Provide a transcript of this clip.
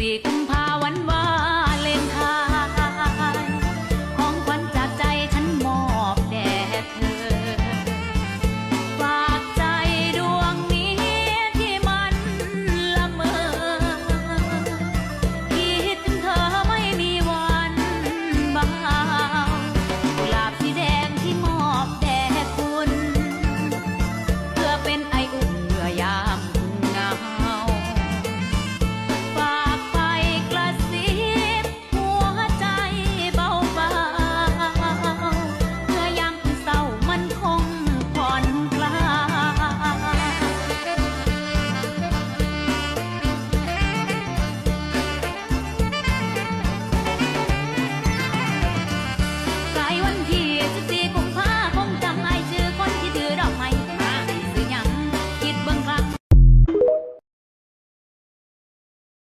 สี่กุม